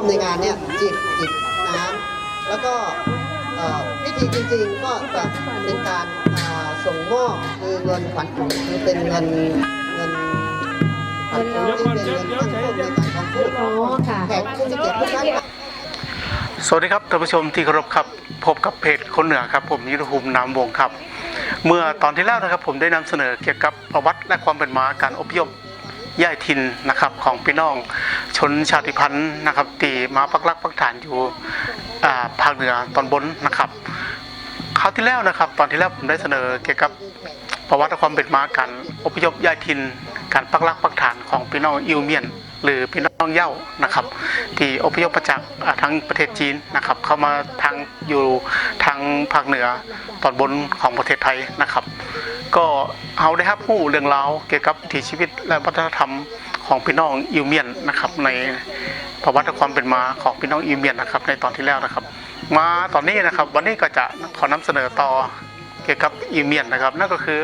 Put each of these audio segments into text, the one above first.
ร่วมในงานเนี่ยจิบจิบน้ำแล้วก็พิธีจริงๆก็จะเป็นการส่งมอบคือเงินขวัญถุงคือเป็นเงินเงินขวัญถุงที่เป็นเงินตั้งต้นในการของผู้อ๋อค่ะแขกผู้มีเกียรติทุกท่านครับสวัสดีครับท่านผู้ชมที่เคารพครับพบกับเพจคนเหนือครับ ผมยุทธภูมินามวงครับ เมื่อตอนที่แล้วนะครับผมได้นำเสนอเกี่ยวกับประวัติและความเป็นมาการอพยพ ย้ายถิ่นนะครับของพี่น้องชนชาติพันธุ์นะครับที่มาปักลักปักฐานอยู่ภาคเหนือตอนบนนะครับคราวที่แล้วนะครับ ตอนที่แล้วผมได้เสนอเกี่ยวกับประวัติความเป็นมาการอพยพย้ายถิ่นการปักลักปักฐานของพี่น้องอิวเมียน หรือพี่น้องเย่านะครับ ที่อพยพมาจากทั้งประเทศจีนนะครับ เข้ามาทางอยู่ทางภาคเหนือตอนบนของประเทศไทยนะครับ ก็เอาได้ครับผู้เรื่องราวเกี่ยวกับวิถีชีวิตและวัฒนธรรมของพี่น้องอิวเมียนนะครับ ในประวัติความเป็นมาของพี่น้องอิวเมียนนะครับในตอนที่แล้วนะครับ มาตอนนี้นะครับวันนี้ก็จะขอนำเสนอต่อเกี่ยวกับอีเมียนนะครับ นั่นก็คือ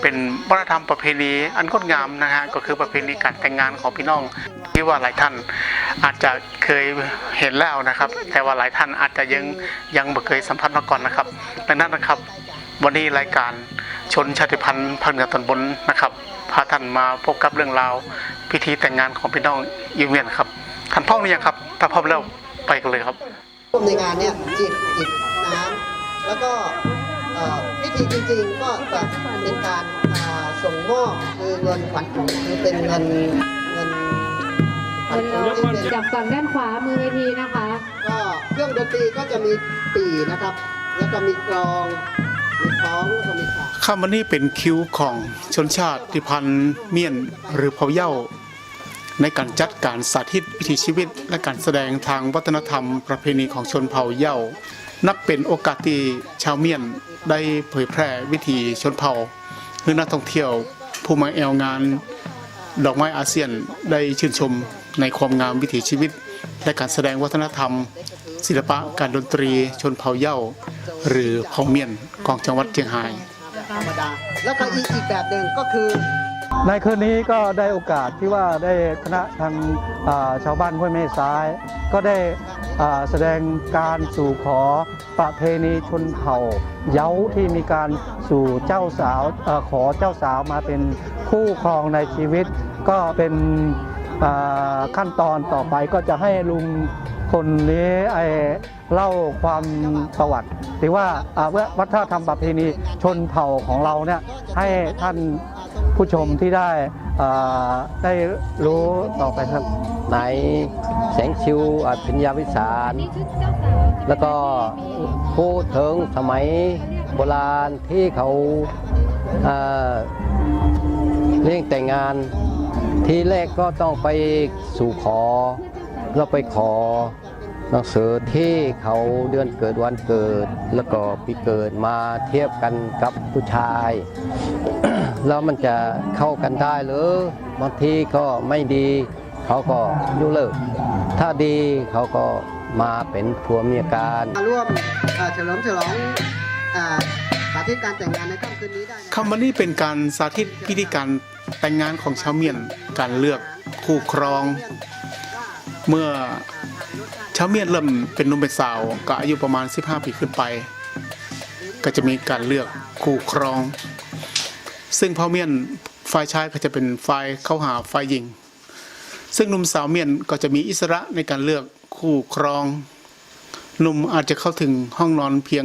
เป็นวัฒนธรรมประเพณีอันงดงามนะฮะก็คือประเพณีการแต่งงานของพี่น้องที่ว่าหลายท่านอาจจะเคยเห็นแล้วนะครับ แต่ว่าหลายท่านอาจจะยังยังไม่เคยสัมผัสมาก่อนนะครับ ดังนั้นนะครับ วันนี้รายการ ชนชาติพันธุ์ภาคเหนือตอนบนนะครับพาท่านมาพบกับเรื่องราว พิธีแต่งงานของพี่น้องอีเมียนครับท่านพ่อหรือยังครับ ถ้าพร้อมแล้วไปกันเลยครับร่วมในงานเนี่ยจิบจิบน้ำแล้วก็เอ่อพิธีจริงๆก็จะเป็นการอ่าส่งมอบคือเงินขวัญถุงคือเป็นเงินเงินขวัญถุงที่เป็นจากฝั่งด้านขวามือเวทีนะคะ ก็เครื่องดนตรีก็จะมีปีนะครับ แล้วก็มีกลอง มีคล้องแล้วก็มีฉากค่ำวันนี้เป็นคิวของชนชาติพันธุ์เมียนหรือเผ่าเย่า ในการจัดการสาธิตวิถีชีวิต และการแสดงทางวัฒนธรรมประเพณีของชนเผ่าเย่า นับเป็นโอกาสที่ชาวเมียนได้เผยแพร่วิถีชนเผ่าให้นักท่องเที่ยวผู้มาแอลงาน ดอกไม้อาเซียนได้ชื่นชมในความงามวิถีชีวิต และการแสดงวัฒนธรรม ศิลปะการดนตรีชนเผ่าเย่า หรือเผ่าเมียนของจังหวัดเชียงรายแล้วก็อีกอีกแบบหนึ่งก็คือในคืนนี้ก็ได้โอกาสที่ว่าได้คณะทางาชาวบ้านห้วยแม่ซ้าย ก็ได้แสดงการสู่ขอประเพณีชนเผ่า เย้าที่มีการสู่เจ้าสาวออขอเจ้าสาวมาเป็นคู่ครองในชีวิต ก็เป็น ขั้นตอนต่อไปก็จะให้ลุงคนนี้ไอเล่าความประวัติที่ว่าวัฒนธรรมประเพณีชนเผ่าของเราเนี่ยให้ท่านผู้ชมที่ได้ได้รู้ต่อไปครับนายแสงชิวอภิญญาวิสาร แล้วก็พูดถึงสมัยโบราณที่เขาเอ่อเลี้ยงแต่งงาน ทีแรกก็ต้องไปสู่ขอเราไปขอหนังสือที่เขาเดือนเกิดวันเกิด แล้วก็ปีเกิดมาเทียบกันกับผู้ชาย แล้วมันจะเข้ากันได้หรือบางทีก็ไม่ดีเขาก็ยุเลิก ถ้าดีเขาก็มาเป็นผัวเมียกันมาร่วมเอ่อเฉลิมฉลองอ่าสาธิตการแต่งงานในค่ำคืนนี้ได้นะคำวันนี้เป็นการสาธิตพิธีการ แต่งงานของชาวเมียนการเลือกคู่ครอง เมื่อชาวเมียนเริ่มเป็นหนุ่มเป็นสาวก็อายุประมาณ 15 ปีขึ้นไป ก็จะมีการเลือกคู่ครอง ซึ่งพ่อเมียนฝ่ายชายก็จะเป็นฝ่ายเข้าหาฝ่ายหญิง ซึ่งหนุ่มสาวเมียนก็จะมีอิสระในการเลือกคู่ครองหนุ่มอาจจะเข้าถึงห้องนอนเพียง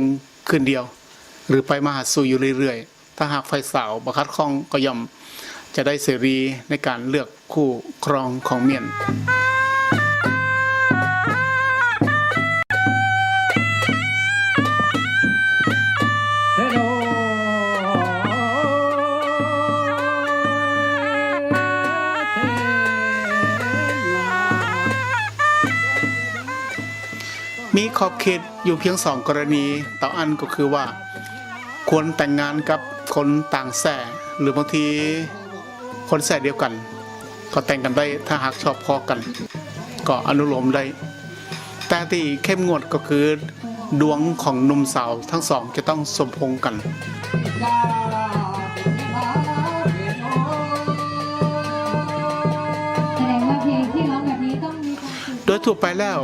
คืนเดียว หรือไปมาหาสู่อยู่เรื่อยๆ ถ้าหากไฟสาวบัคัดข้องก็ย่อม จะได้เสรีในการเลือกคู่ครองของเมียน มีขอบเขตอยู่เพียงสองกรณีต่ออันก็คือว่า ควรแต่งงานกับคนต่างแส่หรือบางที คนแส่เดียวกัน ก็แต่งกันได้ถ้าหากชอบพอกัน ก็อนุโลมได้ แต่ที่เข้มงวดก็คือดวงของหนุ่มสาวทั้งสองจะต้องสมพงกันแสดงว่าเพลงที่ร้องแบบนี้ต้องมีความสุขโดดยทั่วไปแล้ว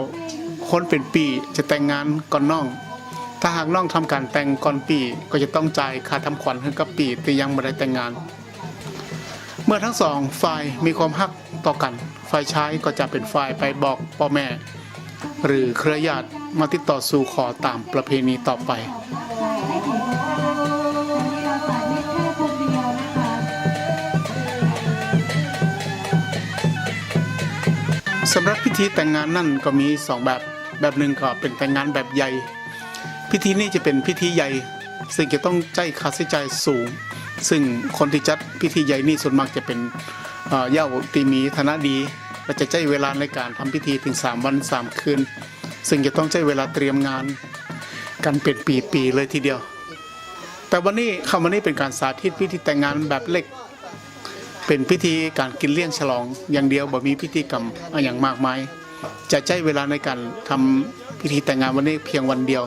คนเป็นปีจะแต่งงานก่อนน้อง ถ้าหากน้องทำการแต่งก่อนปีก็จะต้องจ่ายค่าทำขวัญให้กับปีแต่ยังไม่ได้แต่งงาน เมื่อทั้งสองฝ่ายมีความฮักต่อกัน ฝ่ายชายก็จะเป็นฝ่ายไปบอกพ่อแม่ หรือเครือญาติมาติดต่อสู่ขอตามประเพณีต่อไป สำหรับพิธีแต่งงานนั่นก็มีสองแบบ แบบหนึ่งก็เป็นแต่งงานแบบใหญ่ พิธีนี้จะเป็นพิธีใหญ่ ซึ่งจะต้องใช้ค่าใช้จ่ายสูง ซึ่งคนที่จัดพิธีใหญ่นี่ส่วนมากจะเป็นเอ่อเหย่าตีมีฐานะดีและจะใช้เวลาในการทำพิธีถึง 3 วัน 3 คืน ซึ่งจะต้องใช้เวลาเตรียมงานกันเป็นปีๆเลยทีเดียว แต่วันนี้คำวันนี้เป็นการสาธิตพิธีแต่งงานแบบเล็ก เป็นพิธีการกินเลี้ยงฉลอง อย่างเดียวบ่มีพิธีกรรมอย่างมากมายจะใช้เวลาในการทำพิธีแต่งงานวันนี้เพียงวันเดียว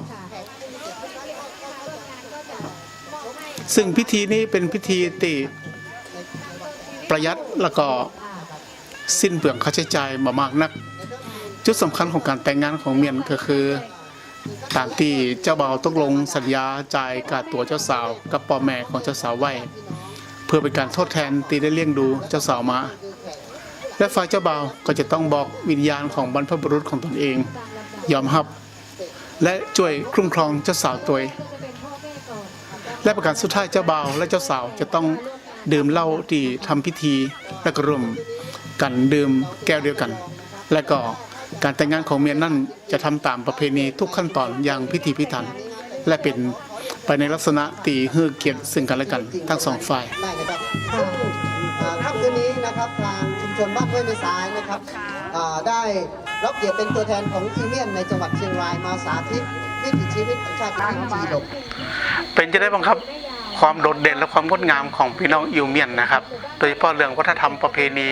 ซึ่งพิธีนี้เป็นพิธีที่ประหยัดแล้วก็สิ้นเปลืองค่าใช้จ่ายมามากนัก จุดสำคัญของการแต่งงานของเมียนก็คือตามที่เจ้าบ่าวตกลงสัญญาจ่ายกับตัวเจ้าสาว กับพ่อแม่ของเจ้าสาวไว้ เพื่อเป็นการทดแทนที่ได้เลี้ยงดูเจ้าสาวมา และฝ่ายเจ้าบ่าวก็จะต้องบอกวิญญาณของบรรพบุรุษของตนเอง ยอมรับ และช่วยคุ้มครองเจ้าสาวตัวเอง และประการสุดท้ายเจ้าบ่าวและเจ้าสาวจะต้องดื่มเหล้าที่ทำพิธีและก็ร่วมกันดื่มแก้วเดียวกัน และก็การแต่งงานของเมียนั่นจะทำตามประเพณีทุกขั้นตอนอย่างพิธีพิถัน และเป็นไปในลักษณะตีฮือเกียรติซึ่งกันและกันทั้งสองฝ่ายครับซึ่งเอ่อค่ำคืนนี้นะครับทางชุมชนบ้านห้วยไม่ซ้ายนะครับได้รับเกียรติเป็นตัวแทนของอีเมียนในจังหวัดเชียงรายมาสาธิต วิถีชีวิตของชาติพันจีหลกเป็นจะได้บังคับความโดดเด่นและความงดงามของพี่น้องอิวเมียนนะครับ โดยเฉพาะเรื่องวัฒนธรรมประเพณี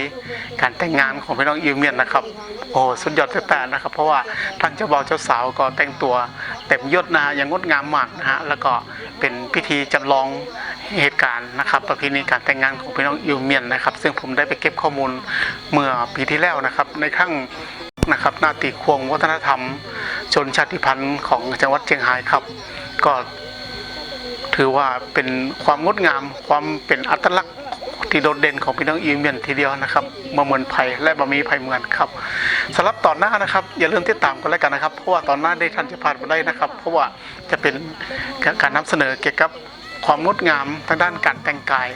การแต่งงานของพี่น้องอิวเมียนนะครับ โอ้สุดยอดแต่นะครับ เพราะว่าทั้งเจ้าบ่าวเจ้าสาวก็แต่งตัวเต็มยศนะฮะอย่างงดงามมากนะฮะแล้วก็เป็นพิธีจำลองเหตุการณ์นะครับ ประเพณีการแต่งงานของพี่น้องอิวเมียนนะครับ ซึ่งผมได้ไปเก็บข้อมูลเมื่อปีที่แล้วนะครับ ในครั้งนะครับนาตีควงวัฒนธรรม ชนชาติพันธุ์ของจังหวัดเชียงรายครับ ก็ถือว่าเป็นความงดงาม ความเป็นอัตลักษณ์ที่โดดเด่นของพี่น้องอีเมียนทีเดียวนะครับมาเหมือนไผ่และบะมีไผ่เหมือนครับสำหรับตอนหน้านะครับ อย่าลืมติดตามกันแล้วกันนะครับ เพราะว่าตอนหน้าได้ท่านจะผ่านมาได้นะครับ เพราะว่าจะเป็นการนำเสนอเกี่ยวกับความงดงามทางด้านการแต่งกาย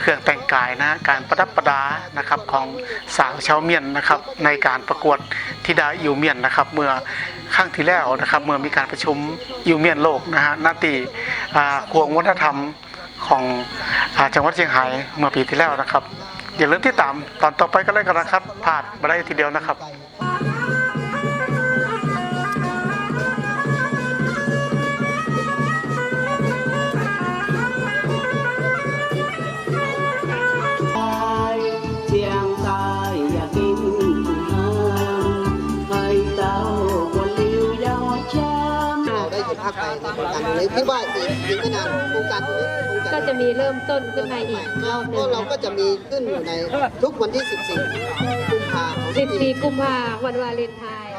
เครื่องแต่งกายนะการประดับประดานะครับของสาวชาวเมียนนะครับในการประกวดธิดาอิวเมียนนะครับ เมื่อครั้งที่แล้วนะครับ เมื่อมีการประชุมอิวเมียนโลกนะฮะนาตีอ่าควงวัฒนธรรมของอจังหวัดเชียงรายเมื่อปีที่แล้วนะครับ อย่าลืมติดตามตอนต่อไปก็แล้กันนะครับผ่านมาได้ทีเดียวนะครับาได้หยุดพักไปในโครงการตรงนี้คิดว่าอีกอีกไม่นานโครงการตรงนี้คงก็จะมีเริ่มต้นขึ้นมาอีกรอบหนึ่ก็งเราก็จะมีขึ้นอยู่ในทุกวันที่ 14กุมภาพันธ์ของทุกปี14 กุมภาวันวาเลนไทน์